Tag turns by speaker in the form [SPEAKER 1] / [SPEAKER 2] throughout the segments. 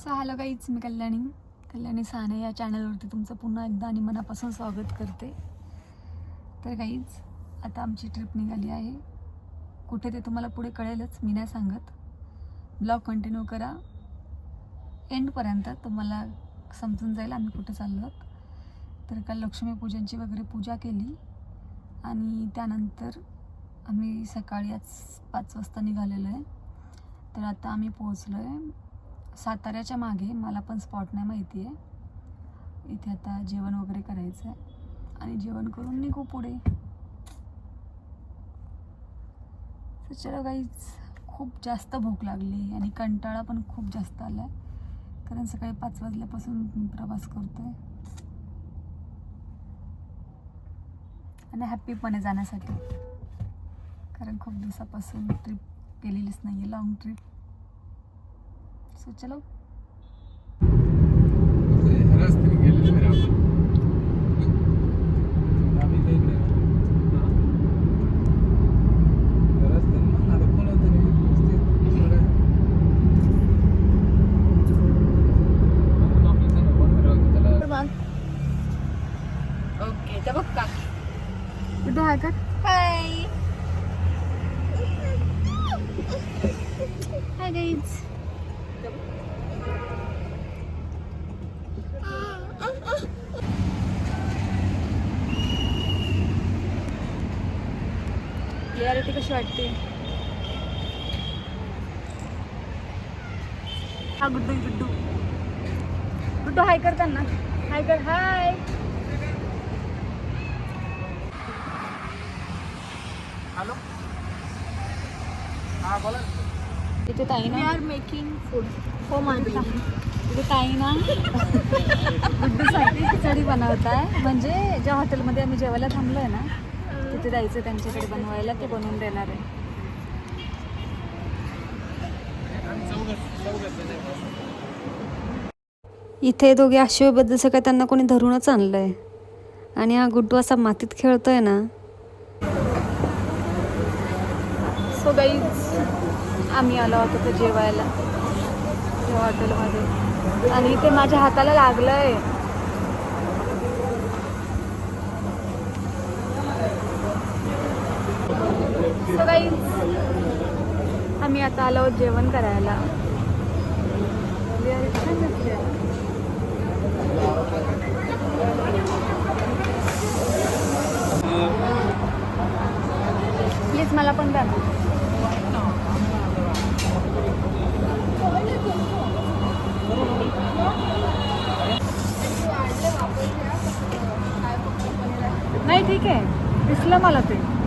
[SPEAKER 1] So hello गाईच मी कल्याणी कल्याणी साने या चॅनलवरती तुमचं पुन्हा एकदा आणि मनापासून स्वागत करते. तर काहीच आता आमची ट्रिप निघाली आहे. कुठे ते तुम्हाला पुढे कळेलच मी नाही सांगत. ब्लॉग कंटिन्यू करा. एंडपर्यंत तुम्हाला समजून जाईल आम्ही कुठे चाललो आहोत. तर काल लक्ष्मीपूजनची वगैरे पूजा केली. आणि त्यानंतर आम्ही सकाळी आज पाच वाजता निघालेलो आहे. तर आता आम्ही पोहोचलो आहे साताऱ्याच्या मागे मला पण स्पॉट नाही माहिती आहे इथे आता जेवण वगैरे करायचं आहे आणि जेवण करून निघू पुढे. चलो गाईच खूप जास्त भूक लागली आणि कंटाळा पण खूप जास्त आला आहे कारण सकाळी पाच वाजल्यापासून प्रवास करतो आहे आणि हॅपीपणे जाण्यासाठी. कारण खूप दिवसापासून ट्रिप केलेलीच नाही आहे लॉंग ट्रिप सो चलो.
[SPEAKER 2] रस्त्याने गेलेलो आहे आपण आम्ही काही नाही रस्त्याने मग आता कोण होतं रे रस्ते सोडायचं. म्हणून आपल्या संग कोण राहतं त्याला
[SPEAKER 1] ओके तर बघ का कुठे आहे का हाय हाय गाईज क्लिअरिटी कशी वाटते. हा गुड्डू गुड्डू. गुड्डू हाय करताना हाय कर हाय
[SPEAKER 2] हॅलो हा बोला.
[SPEAKER 1] तिथे ताई ना
[SPEAKER 3] आर मेकिंग फूड
[SPEAKER 1] हो मांडला तिथे ताई. ना गुड्डूसाठी खिचडी बनवत आहे म्हणजे ज्या हॉटेलमध्ये आम्ही जेवायला थांबलोय ना तिथे जायचं त्यांच्याकडे बनवायला ते बनवून देणार आहे. इथे दोघे आशिवाबद्दल काय त्यांना कोणी धरूनच आणलंय. आणि हा गुड्डू असा मातीत खेळतोय ना. सो आम्ही आलो होतो ते जेवायला. हॉटेलमध्ये आणि ते माझ्या हाताला लागलंय. सो guys, आम्ही आता आलो जेवण करायला. प्लीज मला पण द्या. नाही ठीक आहे. दिसलं मला ते.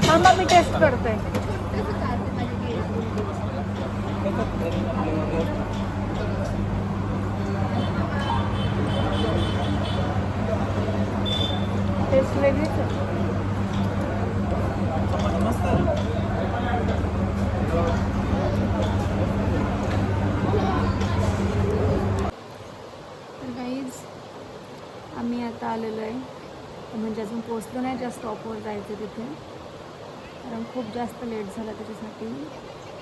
[SPEAKER 1] थांबा मी टेस्ट करते टेस्ट वेगळीच आहे
[SPEAKER 2] मस्त
[SPEAKER 1] तर काहीच आम्ही आलेलो आहे. म्हणजे अजून पोचलो नाही ज्या स्टॉपवर जायचं तिथे. कारण खूप जास्त लेट झाला त्याच्यासाठी.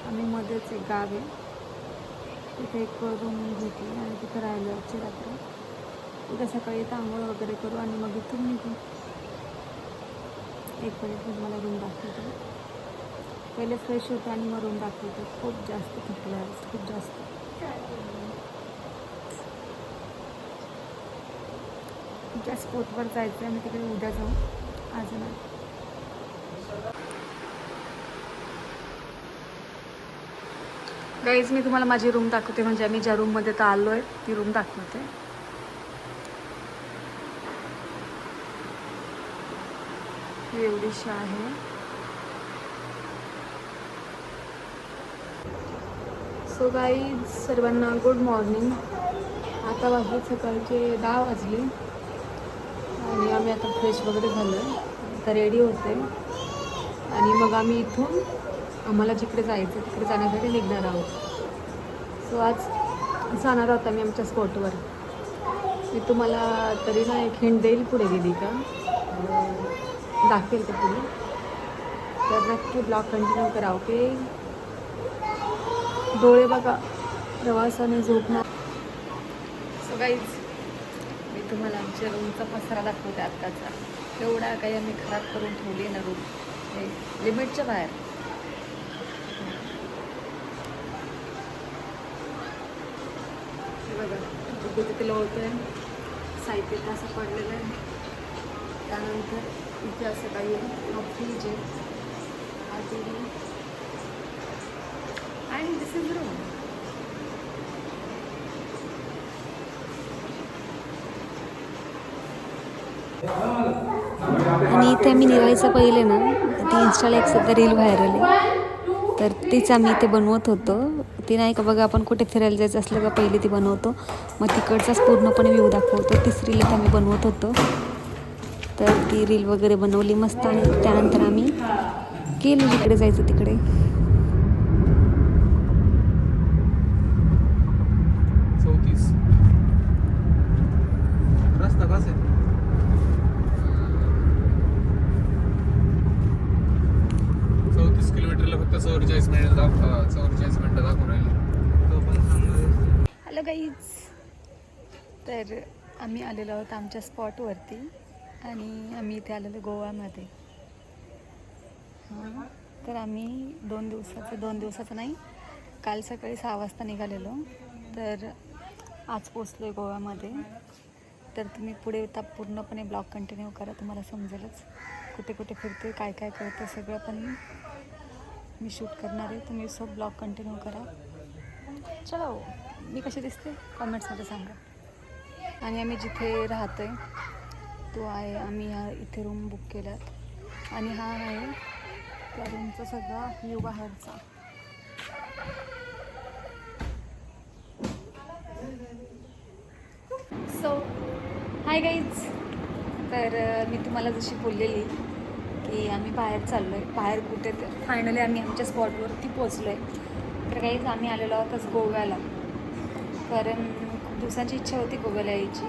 [SPEAKER 1] आम्ही मध्येच एक गाव आहे. तिथे एक रूम घेतली आणि तिथे राहिलो आजची रात्र. उद्या सकाळी इथं आंघोळ वगैरे करू आणि मग इथून निघू. एक मिनिट मला रूम दाखवते. पहिले फ्रेश होतो आणि मग रूम दाखवतो. खूप जास्त थकलं आहे. खूप जास्त. त्या स्पॉटवर जायचं आहे मी तिकडे उद्या जाऊ. आज नाही गाईज मी तुम्हाला माझी रूम दाखवते. म्हणजे आम्ही ज्या रूममध्ये तर आलो आहे ती रूम दाखवते. ही एवढीशी आहे. सो गाईज सर्वांना गुड मॉर्निंग आता वाजले सकाळचे दहा वाजले. आणि आम्ही आता फ्रेश वगैरे झालो आहे आता रेडी होते आणि मग आम्ही इथून आम्हाला जिकडे जायचं तिकडे जाण्यासाठी निघणार आहोत. सो आज जाणार आहोत आम्ही आमच्या स्पॉटवर मी तुम्हाला तरी ना एक हिंट देईल पुढे गेली का? दाखवेल का पुढे? तर नक्की ब्लॉग कंटिन्यू करा ओके डोळे बघा प्रवासाने झोपणार. सो गाईज तुम्हाला आमच्या रूमचा पसारा दाखवते आत्ताचा. एवढा काही आम्ही खराब करून ठेवली ना रूम. हे लिमिटच्या बाहेर. हे बघा तिथे तिथे साहित्य असं पडलेलं आहे. त्यानंतर इथे असं काही फ्रीज आहे. आणि दिस इज रूम आणि इथे आम्ही निघायचं पहिले ना ती इन्स्टाला एक सध्या रील व्हायरल आहे. तर तीच आम्ही इथे बनवत होतो. ती नाही का बघा आपण कुठे फिरायला जायचं असलं का पहिले ती बनवतो. मग तिकडचाच पूर्णपणे व्ह्यू दाखवतो. तीच रील इथे आम्ही बनवत होतो. तर ती रील वगैरे बनवली मस्त आणि त्यानंतर आम्ही गेलो जिकडे जायचं तिकडे
[SPEAKER 2] चौतीस रस्ता कसा आहे चौतीस किलोमीटरला फक्त चौवेचाळीस मिनिट दाखवा चौवेचाळीस मिनिटं दाखवून राहिले तो पण चांगला आहे.
[SPEAKER 1] हॅलो गाईज तर आम्ही आलेलो आहोत आमच्या स्पॉटवरती आणि आम्ही इथे आलेलो गोवामध्ये. हां. तर आम्ही दोन दिवसाचं दोन दिवसाचं नाही काल सकाळी सहा वाजता निघालेलो. तर आज पोचलो आहे गोव्यामध्ये तर तुम्ही पुढे आता पूर्णपणे ब्लॉग कंटिन्यू करा तुम्हाला समजेलच कुठे कुठे फिरते काय काय करते सगळं पण मी शूट करणार आहे. तुम्ही सब ब्लॉग कंटिन्यू करा. चलो मी कशी दिसते? कमेंट्समध्ये सांगा. आणि आम्ही जिथे राहतो आहे तो आहे आम्ही ह्या इथे रूम बुक केल्यात. आणि हा आहे त्या रूमचा सगळा व्ह्यू बाहेरचा. सो हाय गाईज तर मी तुम्हाला जशी बोललेली की आम्ही बाहेर चाललो आहे बाहेर कुठे तर. फायनली आम्ही आमच्या स्पॉटवरती पोचलो आहे तर काहीच आम्ही आलेलो आहोतच गोव्याला. कारण दिवसांची इच्छा होती गोव्याला यायची.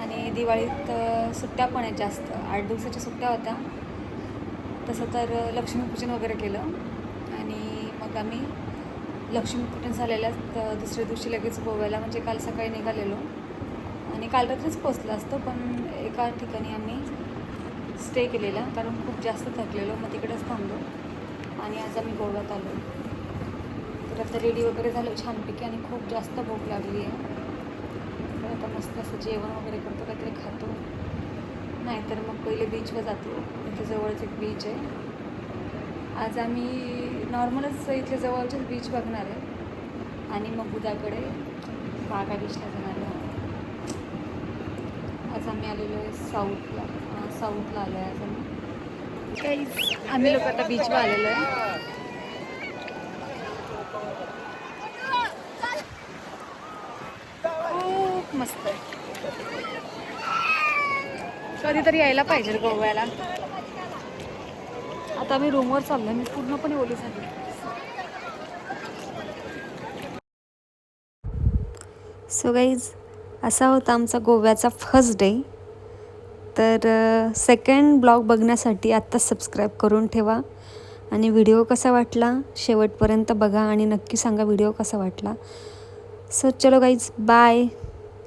[SPEAKER 1] आणि दिवाळीत सुट्ट्या पण आहेत जास्त. आठ दिवसाच्या सुट्ट्या होत्या. तसं तर लक्ष्मीपूजन वगैरे केलं. आणि मग आम्ही लक्ष्मीपूजन झालेल्या दुसऱ्या दिवशी लगेच गोव्याला म्हणजे काल सकाळी निघालेलो. आणि काल रात्रीच पोचलं असतो पण एका ठिकाणी आम्ही स्टे केलेला कारण खूप जास्त थकलेलो मग तिकडेच थांबलो. आणि आज आम्ही गोव्यात आलो. तर आता रेडी वगैरे झालो छानपैकी आणि खूप जास्त भूक लागली आहे. तर आता मस्त असं जेवण वगैरे करतो काहीतरी खातो. नाहीतर मग पहिले बीचवर जातो. इथे जवळच एक बीच आहे. आज आम्ही नॉर्मलच इथले जवळचेच बीच बघणार आहे. आणि मग उद्याकडे बागा बीचला जाणार आहे. आज आम्ही आलेलो आहे साऊथला साऊथला आलो आहे आज आम्ही. काही आम्ही लोक आता बीचवर आलेलो आहे खूप मस्त आहे. कधीतरी यायला पाहिजे गोव्याला. आता मी रूमवर चाललो मी पूर्णपणे ओली झाली. सो गाईज असा होता आमचा गोव्याचा फर्स्ट डे तर सेकंड ब्लॉग बघण्यासाठी आत्ता सबस्क्राईब करून ठेवा. आणि व्हिडिओ कसा वाटला शेवटपर्यंत बघा आणि नक्की सांगा व्हिडिओ कसा वाटला. सो चलो गाईज बाय